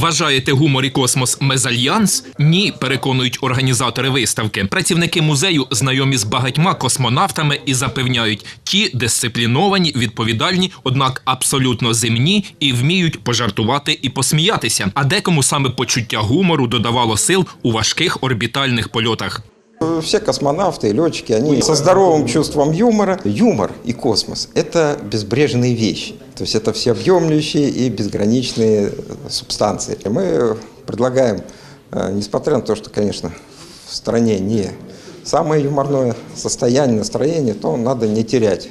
Вважаєте гумор і космос мезальянс? Ні, переконують організатори виставки. Працівники музею знайомі з багатьма космонавтами і запевняють, ті дисципліновані, відповідальні, однак абсолютно земні і вміють пожартувати і посміятися. А декому саме почуття гумору додавало сил у важких орбітальних польотах. Все космонавты и летчики, они со здоровым чувством юмора. Юмор и космос – это безбрежные вещи. То есть это всеобъемлющие и безграничные субстанции. И мы предлагаем, э, несмотря на то, что, конечно, в стране не самое юморное состояние, настроение, то надо не терять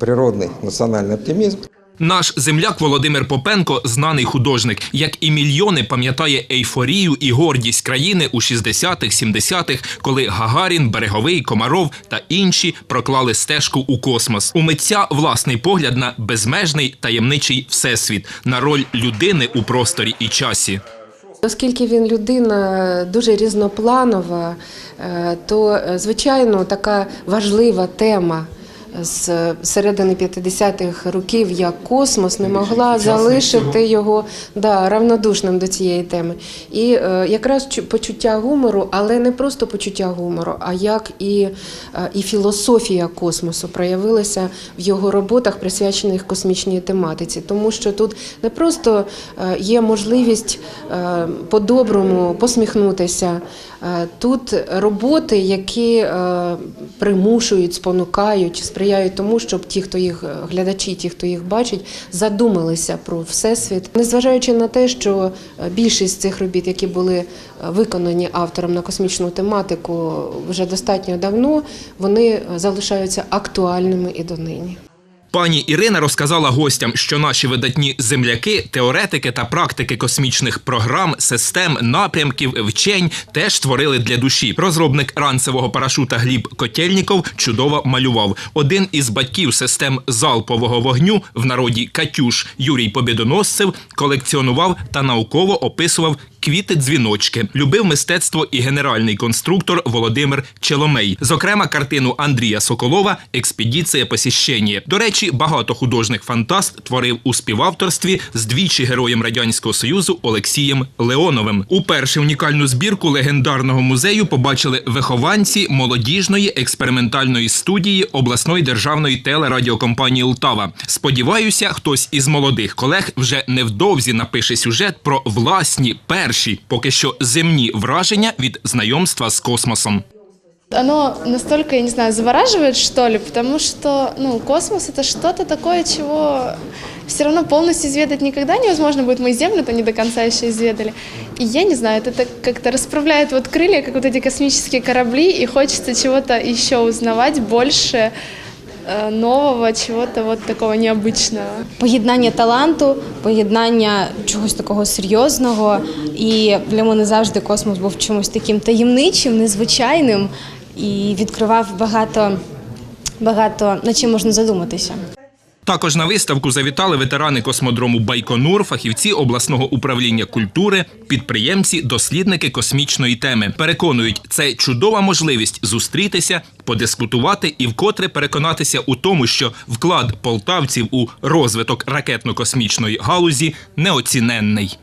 природный национальный оптимизм. Наш земляк Володимир Попенко знаний художник, як і мільйони пам'ятає ейфорію і гордість країни у 60-х, 70-х, коли Гагарін, Береговий, Комаров та інші проклали стежку у космос. У митця власний погляд на безмежний таємничий всесвіт, на роль людини у просторі і часі. Оскільки він людина дуже різнопланова, е, то е, звичайно така важлива тема з середини 50-х років, як космос, не могла залишити його да, равнодушним до цієї теми. І е, якраз почуття гумору, але не просто почуття гумору, а як і, е, і філософія космосу проявилася в його роботах, присвячених космічній тематиці. Тому що тут не просто е, є можливість е, по-доброму посміхнутися. Е, Тут роботи, які е, примушують, спонукають, сприяють тому, щоб ті, хто їх е, глядачі, ті, хто їх бачить, задумалися про всесвіт, незважаючи на те, що е, більшість цих робіт, які були е, виконані автором на космічну тематику вже достатньо давно, вони залишаються актуальними і донині. Пані Ірина розказала гостям, що наші видатні земляки, теоретики та практики космічних програм, систем, напрямків, вчень теж творили для душі. Розробник ранцевого парашута Гліб Котельніков чудово малював. Один із батьків систем залпового вогню в народі Катюш Юрій Побєдоносцев колекціонував та науково описував квіти дзвіночки. Любив мистецтво і генеральний конструктор Володимир Челомей. Зокрема, картину Андрія Соколова Експедиція посіщення. До речі, багато художник фантаст творив у співавторстві з двічі героєм радянського союзу Олексієм Леоновим. Уперше унікальну збірку легендарного музею побачили вихованці молодіжної експериментальної студії обласної державної телерадіокомпанії Лтава. Сподіваюся, хтось із молодих колег вже невдовзі напише сюжет про власні перші, поки що земні враження від знайомства з космосом. Оно настолько, я не знаю, завораживает, что ли, потому что, ну, космос это что-то такое, чего все равно полностью изведать никогда невозможно будет. Мы и Землю-то не до конца еще изведали. И я не знаю, это так как-то расправляет вот крылья, как вот эти космические корабли, и хочется чего-то еще узнавать больше, э, нового, чого-то вот такого необычного. Поєднання таланту, поєднання чогось такого серйозного. І для мене завжди космос був чимось таким таємничим, незвичайним і відкривав багато, багато на чим можна задуматися. Також на виставку завітали ветерани космодрому Байконур, фахівці обласного управління культури, підприємці, дослідники космічної теми. Переконують, це чудова можливість зустрітися, подискутувати і вкотре переконатися у тому, що вклад полтавців у розвиток ракетно-космічної галузі неоціненний.